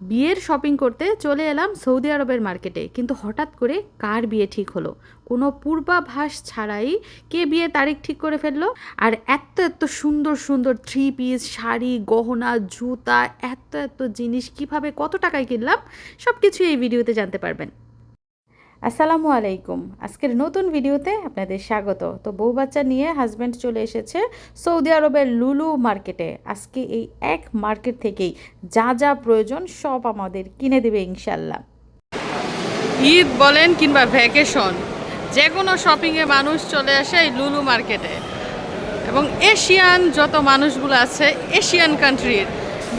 বিয়ের শপিং করতে চলে এলাম সৌদি আরবের মার্কেটে, কিন্তু হঠাৎ করে কার বিয়ে ঠিক হলো? কোনো পূর্বাভাস ছাড়াই কে বিয়ে তারিখ ঠিক করে ফেলল? আর এত এত সুন্দর সুন্দর থ্রি পিস শাড়ি, গহনা, জুতা, এত এত জিনিস কীভাবে কত টাকায় কিনলাম? সব কিছু এই ভিডিওতে জানতে পারবেন। আসসালামু আলাইকুম। আজকের নতুন ভিডিওতে আপনাদের স্বাগত। তো বউ বাচ্চা নিয়ে হাজব্যান্ড চলে এসেছে সৌদি আরবের লুলু মার্কেটে আজকে এই এক মার্কেট থেকেই যা যা প্রয়োজন সব আমাদের কিনে দেবে ইনশাল্লাহ ঈদ বলেন কিংবা ভ্যাকেশন যে কোনো শপিংয়ে মানুষ চলে আসে এই লুলু মার্কেটে এবং এশিয়ান যত মানুষগুলো আছে এশিয়ান কান্ট্রির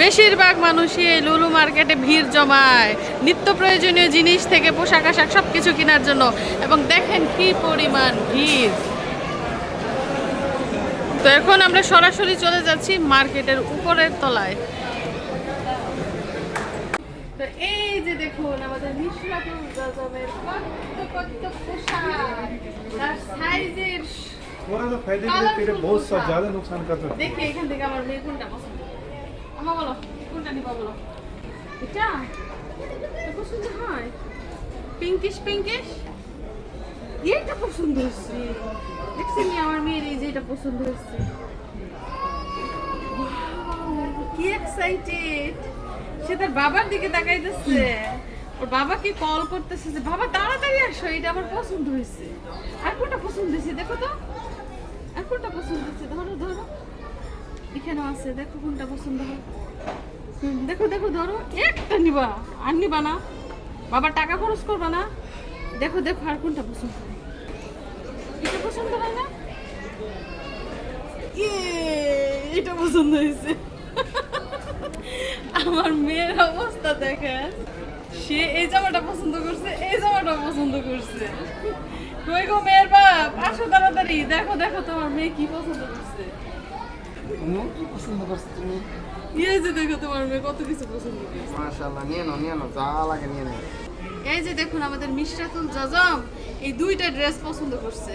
বেশিরভাগ মানুষই এই লুলু মার্কেটে ভিড় জমায়। নিত্য প্রয়োজনীয় জিনিস থেকে পোশাক আশাক সব কিছু কেনার জন্য। এবং দেখেন কি পরিমাণ ভিড়। তো এখন আমরা সরাসরি চলে যাচ্ছি মার্কেটের উপরের তলায়। এই যে দেখুন আমাদের মিশ্রাপুর গজমের কত কত পোশাক। তার সাইজের তো বহুত সব নুকসান করতে এখান থেকে আমার পছন্দ? বলো, কোনটা নিবা বলো? এটা? এটা পছন্দ হয়। পিঙ্কিশ পিঙ্কিশ এটা পছন্দ হচ্ছে দেখছি নি, আমার মেয়ের এই যে এটা পছন্দ হচ্ছে কি এক্সাইটেড সে তার বাবার দিকে তাকাইতেছে। ওর বাবাকে কল করতেছে যে, বাবা, তাড়াতাড়ি আসো, এটা আমার পছন্দ হয়েছে। আর কোনটা পছন্দ হয়েছে, দেখো তো। আর কোনটা পছন্দ হচ্ছে ধরো ধরো। এখানেও আছে দেখো কোনটা পছন্দ হয়। দেখো দেখো ধরো একটা নিবা আর নিবা না। বাবা টাকা খরচ করবা না। দেখো দেখো আর কোনটা পছন্দ হয়। এটা পছন্দ হয় না? ইয়ে, এটা পছন্দ হয়েছে। আমার মেয়ের অবস্থা দেখেন। সে এই জামাটা পছন্দ করছে এই জামাটা পছন্দ করছে। কই গো মেয়ের বাপ? আসো তাড়াতাড়ি। দেখো দেখো তোমার মেয়ে কি পছন্দ করছে। কি পছন্দ করছ তুমি এই যে দেখো তোমার মেয়ে কত কিছু পছন্দ করছে। মাশাআল্লাহ নিয়ে নাও নিয়ে নাও যা লাগে নিয়ে নাও। এই যে দেখুন আমাদের মিশরাতুল জজম এই দুইটা ড্রেস পছন্দ করছে।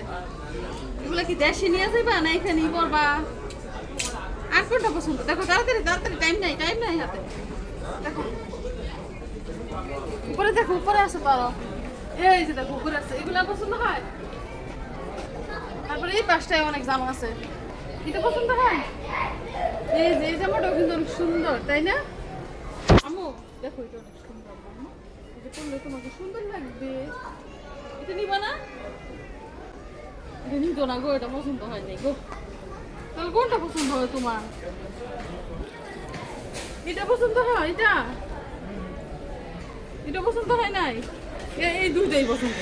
এগুলা কি দেশে নিয়ে যাইবা না এখানেই পরবা? আর কোনটা পছন্দ? দেখো তাড়াতাড়ি তাড়াতাড়ি টাইম নাই টাইম নাই হাতে। দেখো। উপরে দেখো উপরে আছে পারো। এই যে দেখো উপরে আছে। এগুলা পছন্দ হয়? তারপরে এই পাশটায় অনেক জামা আছে। এটা পছন্দ হয়? যে, এই কিন্তু সুন্দর, তাই না? দেখো সুন্দর লাগবে। এটা না? না গো, এটা পছন্দ হয় নাই কোনটা পছন্দ হয় তোমার? এটা পছন্দ হয়, এটা? এটা পছন্দ হয় নাই? এই দুইটাই পছন্দ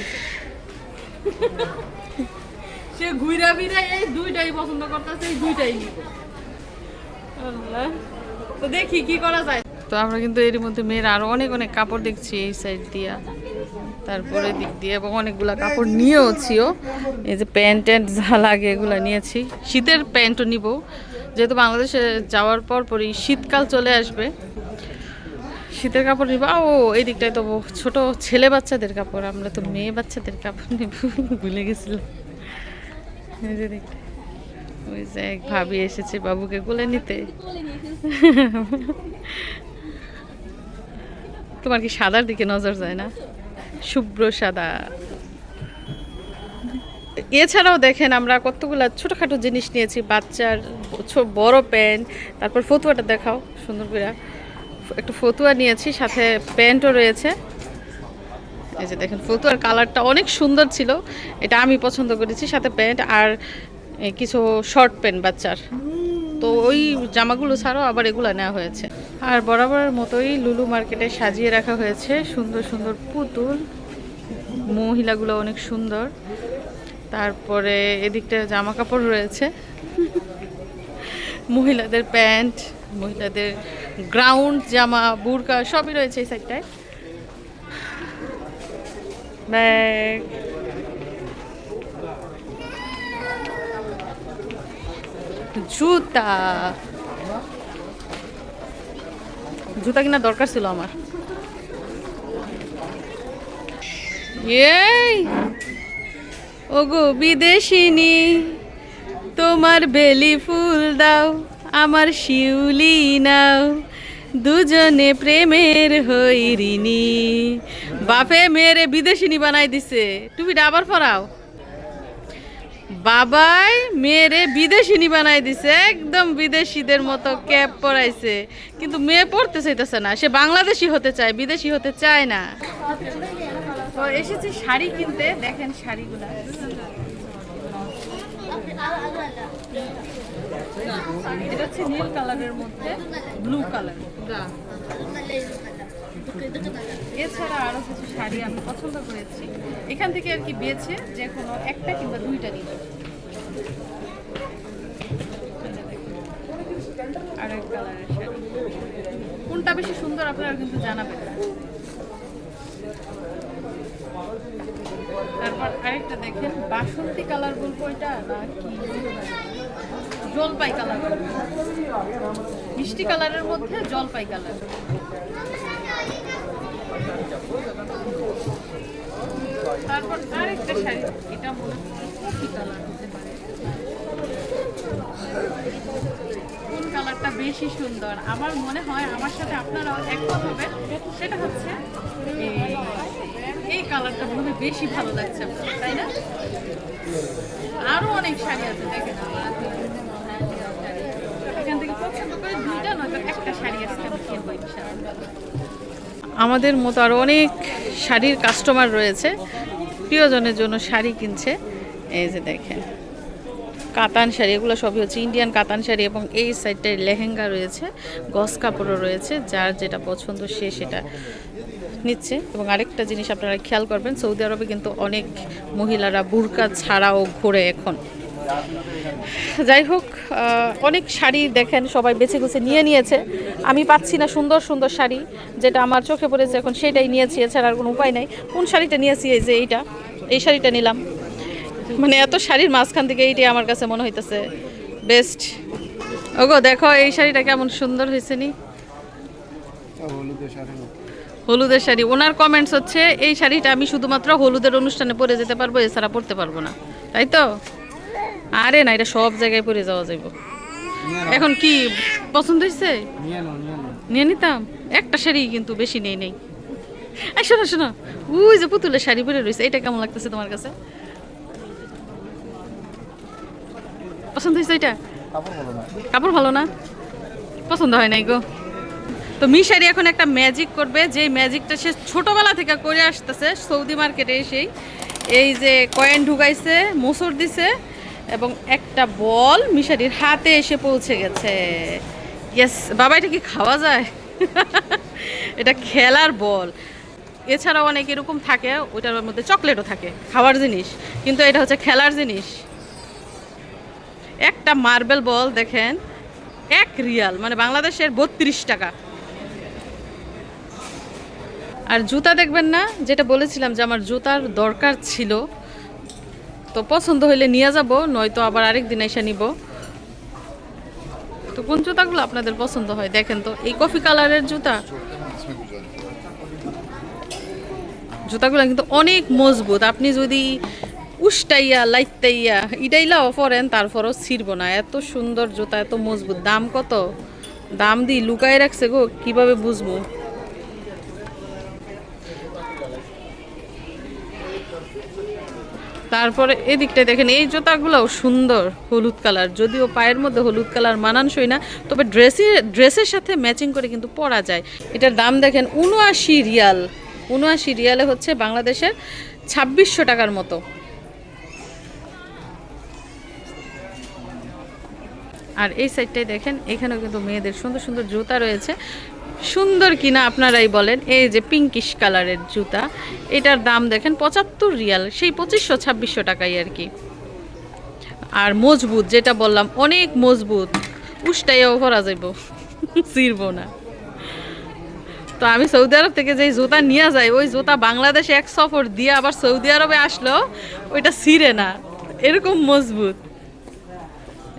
সে ঘুরা ফিরা এই দুইটাই পছন্দ করতেছে, এই দুইটাই নিব। তো দেখি কি করা যায়। তো আমরা কিন্তু এর মধ্যে মেয়ের আরও অনেক অনেক কাপড় দেখছি এই সাইড দিয়া। তারপরে দিক দিয়ে এবং অনেকগুলা কাপড় নিয়েওছিও এই যে প্যান্ট ট্যান্ট যা লাগে এগুলো নিয়েছি। শীতের প্যান্টও নিব। যেহেতু বাংলাদেশে যাওয়ার পর পরই শীতকাল চলে আসবে। শীতের কাপড় নিব। ও এই দিকটায় তো ছোট ছেলে বাচ্চাদের কাপড়, আমরা তো মেয়ে বাচ্চাদের কাপড় নিব। ভুলে গেছিলাম। এই যে দিকটা। ওই যে ভাবি এসেছে বাবুকে কোলে নিতে। তোমার কি সাদার দিকে নজর যায় না? শুভ্র সাদা। এছাড়াও দেখেন আমরা কতগুলা ছোটোখাটো জিনিস নিয়েছি, বাচ্চার বড় প্যান্ট, তারপর ফতুয়াটা দেখাও, সুন্দর করে। একটু ফতুয়া নিয়েছি, সাথে প্যান্টও রয়েছে। এই যে দেখেন, ফতুয়ার কালারটা অনেক সুন্দর ছিল। এটা আমি পছন্দ করেছি, সাথে প্যান্ট আর কিছু শর্ট প্যান্ট বাচ্চার। তো ওই জামাগুলো ছাড়াও আবার এগুলো নেওয়া হয়েছে। আর বরাবরের মতোই লুলু মার্কেটে সাজিয়ে রাখা হয়েছে সুন্দর সুন্দর পুতুল। মহিলাগুলো অনেক সুন্দর। তারপরে এদিকটা জামা কাপড় রয়েছে। মহিলাদের প্যান্ট, মহিলাদের গ্রাউন্ড জামা, বুরকা সবই রয়েছে এই সাইডটায় ব্যাগ। জুতা। জুতা কিনা দরকার ছিল আমার। এই! ওগো বিদেশিনী, তোমার বেলি ফুল দাও, আমার শিউলি নাও। দুজনে প্রেমের হইরিনি বাপে মেয়েরে বিদেশিনী বানাই দিছে। টুপিটা আবার পরাও বাবাই মেয়েরে বিদেশিনী বানাই দিছে, একদম বিদেশিদের মতো ক্যাপ পরাইছে। কিন্তু মেয়ে পড়তে চাইতেছে না, সে বাংলাদেশি হতে চায়, বিদেশি হতে চায় না। তো এসেছি শাড়ি কিনতে, দেখেন শাড়িগুলো। এটা হচ্ছে নীল কালারের মধ্যে, ব্লু কালার। এছাড়া আরও কিছু শাড়ি আমি পছন্দ করেছি। এখান থেকে আর কি বেছে যে কোনো একটা কিংবা দুইটা নিব আরেক কালারের কোনটা বেশি সুন্দর আপনারা কিন্তু জানাবেন তারপর আরেকটা দেখেন, বাসন্তী কালার বলব এটা না কি? জলপাই কালার মিষ্টি কালারের মধ্যে জলপাই কালার। তারপর আরেকটা শাড়ি। এটা মনে কালারটা বেশি সুন্দর। আমার মনে হয় আমার সাথে আপনারাও একমত হবেন। সেটা হচ্ছে, এই- কালারটা মনে হয় বেশি ভালো লাগছে আপনার, তাই না? আরও অনেক শাড়ি আছে দেখেন এখান থেকে পছন্দ করে দুইটা নয়তো একটা শাড়ি ইনশাআল্লাহ। আমাদের মতো আরও অনেক শাড়ির কাস্টমার রয়েছে। প্রিয়জনের জন্য শাড়ি কিনছে। এই যে দেখেন। কাতান শাড়ি, এগুলো সবই হচ্ছে ইন্ডিয়ান কাতান শাড়ি এবং এই সাইডটায় লেহেঙ্গা রয়েছে, গস কাপড়ও রয়েছে, যার যেটা পছন্দ সে সেটা নিচ্ছে। এবং আরেকটা জিনিস আপনারা খেয়াল করবেন, সৌদি আরবে কিন্তু অনেক মহিলারা বুরকা ছাড়াও ঘোরে এখন। যাই হোক অনেক শাড়ি দেখেন, সবাই বেছে গুছে নিয়ে নিয়েছে। আমি পাচ্ছি না সুন্দর সুন্দর শাড়ি, যেটা আমার চোখে পড়েছে, এখন সেটাই নিয়েছি, এছাড়া আর কোনো উপায় নাই। কোন শাড়িটা নিয়েছি, এই যে এইটা? এই শাড়িটা নিলাম। মানে এত শাড়ির মাঝখান থেকে এইটাই আমার কাছে মনে হইতেছে বেস্ট ওগো, দেখো, এই শাড়িটা কেমন সুন্দর হয়েছে নি। হলুদের শাড়ি। ওনার কমেন্টস হচ্ছে, এই শাড়িটা আমি শুধুমাত্র হলুদের অনুষ্ঠানে পরে যেতে পারব, এছাড়া পরতে পারব না। তাই তো? আরে না এটা সব জায়গায় পরে যাওয়া যাইব। এখন কি পছন্দ হয়েছে? নিয়ে নিতাম। একটা শাড়ি কিন্তু বেশি নেই নেই। এই শোনো শোনো। ওই যে পুতুলের শাড়ি পরে রয়েছে এটা কেমন লাগতেছে তোমার কাছে? পছন্দ হয়েছে এটা কাপড় কাপড় ভালো না? পছন্দ হয় নাই গো। তো মিশারি এখন একটা ম্যাজিক করবে যে ম্যাজিকটা সে ছোটবেলা থেকে করে আসতেছে সৌদি মার্কেটে এসেই। এই যে কয়েন ঢুকাইছে মোসর দিছে এবং একটা বল মিশারির হাতে এসে পৌঁছে গেছে। ইয়েস বাবা, এটা কি খাওয়া যায়? এটা খেলার বল। এছাড়াও অনেক এরকম থাকে, ওইটার মধ্যে চকলেটও থাকে, খাওয়ার জিনিস। কিন্তু এটা হচ্ছে খেলার জিনিস। একটা মার্বেল বল, দেখেন, এক রিয়াল মানে বাংলাদেশের বত্রিশ টাকা। আর জুতা দেখবেন না, যেটা বলেছিলাম যে আমার জুতার দরকার ছিল তো পছন্দ হইলে নিয়ে যাব, নয়তো আবার আরেক দিন এসে নিব। তো কোন জুতাগুলো আপনাদের পছন্দ হয়? দেখেন তো, এই কফি কালারের জুতা। জুতাগুলো কিন্তু অনেক মজবুত। আপনি যদি উষ্টাইয়া, লাইতাইয়া ইটাইলাও পরেন, তারপরও ছিড়ব না। এত সুন্দর জুতা, এত মজবুত। দাম কত? দাম দি লুকায় রাখছে গো, কীভাবে বুঝব? তারপরে এদিকটা দেখেন, এই জুতাগুলোও সুন্দর হলুদ কালার। যদিও পায়ের মধ্যে হলুদ কালার মানানসই না, তবে ড্রেসে ড্রেসের সাথে ম্যাচিং করে কিন্তু পরা যায়। এটার দাম দেখেন উনআশি রিয়াল। উনআশি রিয়ালে হচ্ছে বাংলাদেশের ছাব্বিশশো টাকার মতো। আর এই সাইডটাই দেখেন, এখানেও কিন্তু মেয়েদের সুন্দর সুন্দর জুতা রয়েছে। সুন্দর কিনা আপনারাই বলেন। এই যে পিঙ্কিশ কালারের জুতা, এটার দাম দেখেন পঁচাত্তর রিয়াল, সেই পঁচিশশো ছাব্বিশশো টাকাই আর কি। আর মজবুত, যেটা বললাম, অনেক মজবুত। উষ্টাইয়াও ভরা যাইব চিরব না। তো আমি সৌদি আরব থেকে যে জুতা নিয়ে যাই, ওই জুতা বাংলাদেশে এক সফর দিয়ে আবার সৌদি আরবে আসলো ওইটা ছিঁড়ে না। এরকম মজবুত।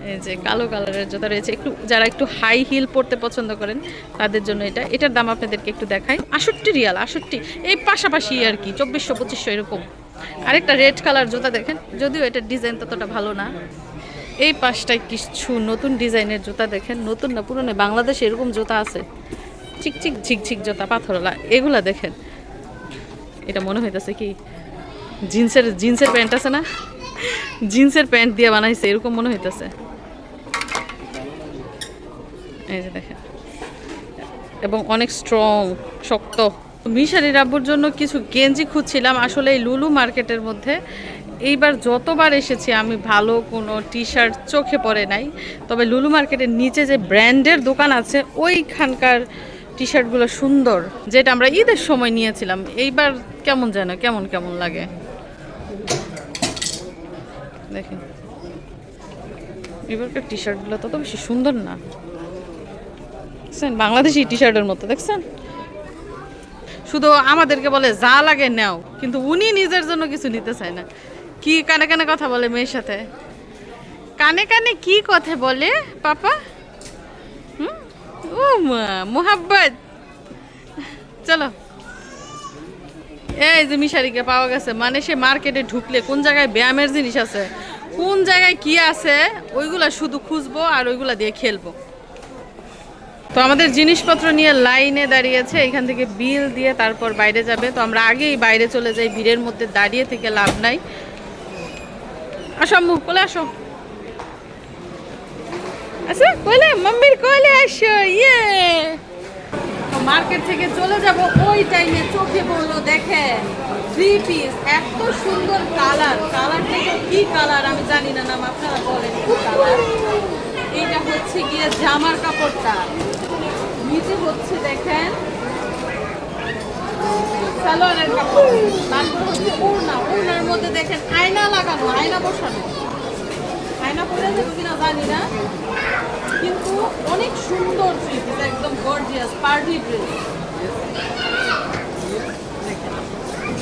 এই যে কালো কালারের জুতা রয়েছে। একটু যারা একটু হাই হিল পরতে পছন্দ করেন, তাদের জন্য এটা। এটার দাম আপনাদেরকে একটু দেখাই। আষট্টি রিয়াল, আষট্টি। এই পাশাপাশি আর কি, চব্বিশশো, পঁচিশশো এরকম। আরেকটা রেড কালার জুতা দেখেন। যদিও এটার ডিজাইন ততটা ভালো না। এই পাশটায় কিছু নতুন ডিজাইনের জুতা দেখেন। নতুন না, পুরনো। বাংলাদেশে এরকম জুতা আছে। চিকচিক ঝিকঝিক জুতা পাথরওয়ালা এগুলা দেখেন। এটা মনে হইতেছে কি, জিন্সের জিন্সের প্যান্ট আছে না? জিন্সের প্যান্ট দিয়ে বানাইছে, এরকম মনে হইতেছে। এই যে দেখেন। এবং অনেক স্ট্রং শক্ত। মিশারি রাব্বুর জন্য কিছু গেঞ্জি খুঁজছিলাম আসলে এই লুলু মার্কেটের মধ্যে। এইবার যতবার এসেছি, আমি ভালো কোনো টি শার্ট চোখে পড়ে নাই। তবে লুলু মার্কেটের নিচে যে ব্র্যান্ডের দোকান আছে, ওইখানকার টি শার্টগুলো সুন্দর, যেটা আমরা ঈদের সময় নিয়েছিলাম। এইবার কেমন যেন, কেমন কেমন লাগে। দেখেন। এবারকার টি শার্টগুলো তত বেশি সুন্দর না। দেখছেন? বাংলাদেশি টি শার্টের মতো, দেখছেন? শুধু আমাদেরকে বলে, যা লাগে নাও। কিন্তু উনি নিজের জন্য কিছু নিতে চায় না। কি কানে কানে কথা বলে মেয়ের সাথে? কানে কানে কি কথা বলে, পাপা? হুম? ও মোহাব্বত। চলো। এই যে মিশারিকে পাওয়া গেছে মানে সে মার্কেটে ঢুকলে কোন জায়গায় ব্যায়ামের জিনিস আছে, কোন জায়গায় কি আছে, ওইগুলা শুধু খুঁজবো আর ওইগুলা দিয়ে খেলব। তো আমাদের জিনিসপত্র নিয়ে লাইনে দাঁড়িয়েছে, এখান থেকে বিল দিয়ে তারপর বাইরে যাবে। তো আমরা আগেই বাইরে চলে যাই, ভিড়ের মধ্যে দাঁড়িয়ে থেকে লাভ নাই। আসো আম্মু কোলে আসো। আসো, কোলে, মাম্মির কোলে আসো ইয়ে। তো মার্কেট থেকে চলে যাব, ওই টাইমে চোখে পড়ল, দেখেন থ্রি পিস এত সুন্দর কালার। কালারটা কি কালার, আমি জানি না, নাম আপনারা বলেন কি কালার। এইটা হচ্ছে গিয়ে জামার কাপড়টা। নিচে হচ্ছে দেখেন সালোয়ারের কাপড়। তারপর হচ্ছে ওড়না। ওড়নার মধ্যে দেখেন আয়না লাগানো, আয়না বসানো। আয়না পরে যাবে কিনা জানি না। কিন্তু অনেক সুন্দর ড্রেস একদম গর্জিয়াস পার্টি ড্রেস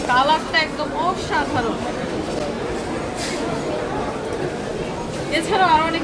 কালারটা একদম অসাধারণ। এছাড়াও আরও অনেক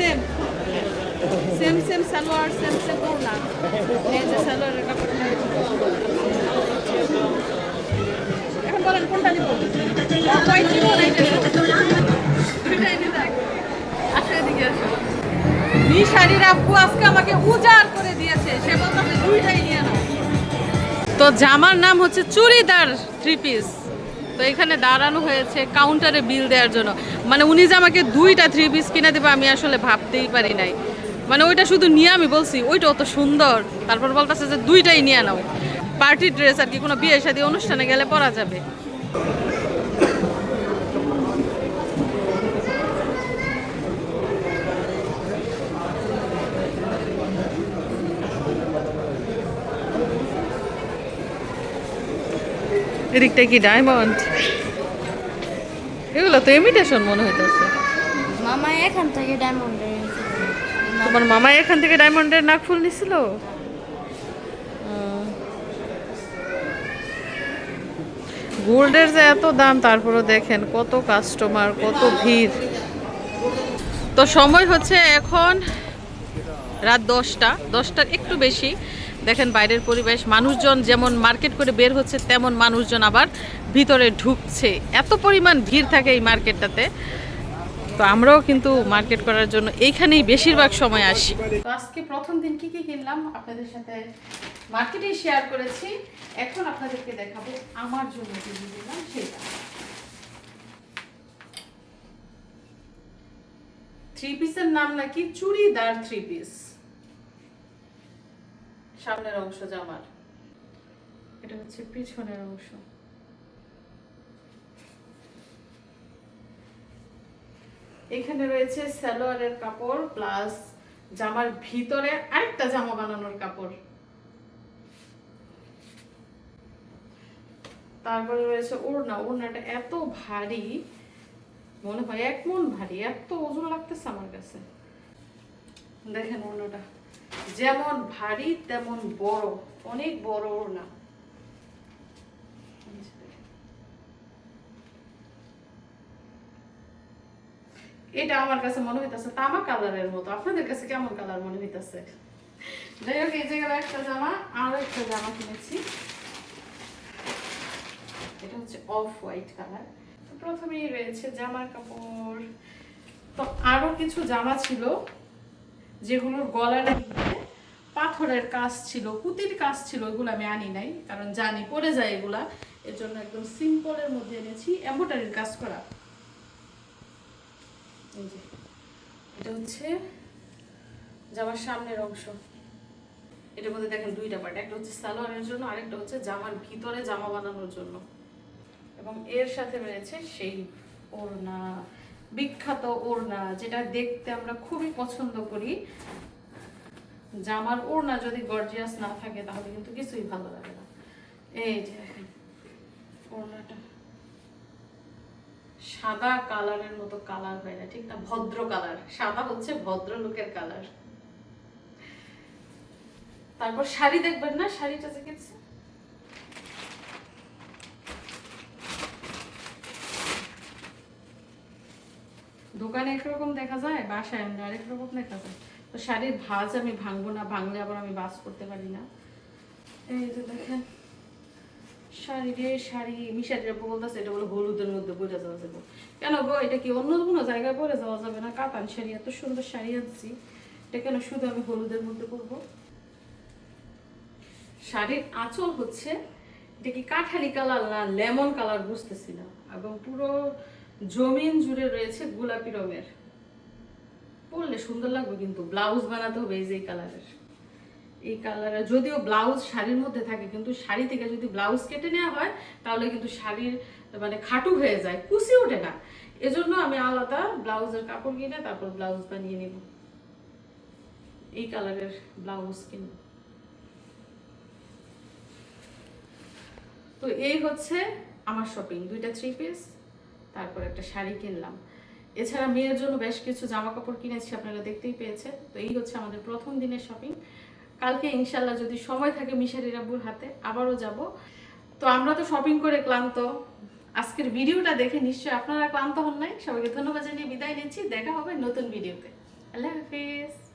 same same same salwar same same ওড়না এই যে সালোয়ারের কাপড়টা এখন না আসো মিশারির আব্বু আজকে আমাকে উজাড় করে দিয়েছে সে দুইটাই নিয়ে নাও তো জামার নাম হচ্ছে চুড়িদার থ্রি পিস তো এখানে দাঁড়ানো হয়েছে কাউন্টারে বিল দেওয়ার জন্য। মানে উনি যে আমাকে দুইটা থ্রি পিস কিনে দেবে, আমি আসলে ভাবতেই পারি নাই। মানে ওইটা শুধু নিয়ে আমি বলছি, ওইটা অত সুন্দর। তারপর বলতেছে যে, দুইটাই নিয়ে নাও। পার্টি ড্রেস আর কি, কোনো বিয়ে শাদী অনুষ্ঠানে গেলে পরা যাবে। এদিকটা কি ডায়মন্ড এগুলো তো ইমিটেশন মনে হইতেছে। মামা এখান থেকে ডায়মন্ডের তোমার মামা এখান থেকে ডায়মন্ডের নাক ফুল নিছিল? গোল্ডের যে এত দাম তারপরও দেখেন কত কাস্টমার কত ভিড়। তো সময় হচ্ছে এখন রাত দশটা দশটার একটু বেশি। দেখেন বাইরের পরিবেশ, মানুষজন যেমন মার্কেট করে বের হচ্ছে, তেমন মানুষজন আবার ভিতরে ঢুকছে। এত পরিমাণ ভিড় থাকে এই মার্কেটটাতে। তো আমরাও কিন্তু মার্কেট করার জন্য এইখানেই বেশিরভাগ সময় আসি। তো আজকে প্রথম দিন কি কি কিনলাম, আপনাদের সাথে মার্কেটেই শেয়ার করেছি। এখন আপনাদেরকে দেখাবো আমার জন্য কি কিনলাম সেটা থ্রি পিসের নাম নাকি? চুড়িদার থ্রি পিস সামনের অংশ জামার। এটা হচ্ছে পিছনের অংশ। এখানে রয়েছে সালোয়ারের কাপড় প্লাস জামার ভিতরে আরেকটা জামা বানানোর কাপড়। তারপরে রয়েছে ওড়না। ওড়নাটা এত ভারী, মনে হয় এক মন ভারী, এত ওজন লাগতেছে আমার কাছে। দেখেন ওড়নাটা। যেমন ভারী, তেমন বড়। অনেক বড় ওড়না এটা আমার কাছে মনে হইতাছে তামা কালারের মতো। আপনাদের কাছে কেমন কালার মনে হইতাছে? যাই হোক, এই যে গেল একটা জামা, আরও একটা জামা কিনেছি। এটা হচ্ছে অফ হোয়াইট কালার। প্রথমেই রয়েছে জামার কাপড়। তো আরও কিছু জামা ছিল, যেগুলোর গলার পাথরের কাজ ছিল, পুতির কাজ ছিল ওগুলো আমি আনি নাই, কারণ জানি পড়ে যায় এগুলা। এর জন্য একদম সিম্পলের মধ্যে এনেছি এম্বোটারির কাজ করা। এই এটা হচ্ছে জামার সামনের অংশ। এটার মধ্যে দেখেন দুইটা পার্ট একটা হচ্ছে সালোয়ারের জন্য, আরেকটা হচ্ছে জামার ভিতরে জামা বানানোর জন্য। এবং এর সাথে রয়েছে সেই ওড়না, বিখ্যাত ওড়না, যেটা দেখতে আমরা খুবই পছন্দ করি। জামার ওড়না যদি গর্জিয়াস না থাকে, তাহলে কিন্তু কিছুই ভালো লাগে না। এই যে সাদা কালারের মতো কালার হয় না, ঠিক না? ভদ্র কালার। সাদা হচ্ছে ভদ্র লোকের কালার। তারপর শাড়ি দেখবেন না? শাড়িটা যে দেখেছি দোকানে একরকম দেখা যায়, বাসায় আরেক রকম দেখা যায়। তো শাড়ির ভাঁজ আমি ভাঙবো না, ভাঙলে আবার আমি বাস করতে পারি না। এই যে দেখেন, শাড়ি রে, শাড়ি। মিশাটির বলতেছে, এটা বলে হলুদের মধ্যে পরে যাওয়া যাবে। কেন গো? এটা কি অন্য কোনো জায়গায় পরে যাওয়া যাবে না? কাতান শাড়ি, এত সুন্দর শাড়ি আনছি। এটা কেন শুধু আমি হলুদের মধ্যে পরবো? শাড়ির আঁচল হচ্ছে, এটা কি কাঠালি কালার না লেমন কালার বুঝতেছি না। এবং পুরো জমিন জুড়ে রয়েছে গোলাপি রঙের। পরলে সুন্দর লাগবে কিন্তু। ব্লাউজ বানাতে হবে এই যে এই কালারের এই কালারের যদিও ব্লাউজ শাড়ির মধ্যে থাকে, কিন্তু শাড়ি থেকে যদি ব্লাউজ কেটে নেওয়া হয়, তাহলে কিন্তু শাড়ির মানে খাটু হয়ে যায়, কুচি ওঠে না। এজন্য আমি আলাদা ব্লাউজের কাপড় কিনে তারপর ব্লাউজ বানিয়ে নিব। এই কালারের ব্লাউজ কিনব। তো এই হচ্ছে আমার শপিং দুইটা থ্রি পিস তারপর একটা শাড়ি কিনলাম। এছাড়া মেয়ের জন্য বেশ কিছু জামা কাপড় কিনেছি, আপনারা দেখতেই পেয়েছেন। তো এই হচ্ছে আমাদের প্রথম দিনের শপিং কালকে ইনশাল্লাহ যদি সময় থাকে মিশারি রাব্বুর হাতে, আবারও যাব। তো আমরা তো শপিং করে ক্লান্ত। আজকের ভিডিওটা দেখে নিশ্চয়ই আপনারা ক্লান্ত হন নাই। সবাইকে ধন্যবাদ জানিয়ে বিদায় নিচ্ছি। দেখা হবে নতুন ভিডিওতে। আল্লাহ হাফিজ।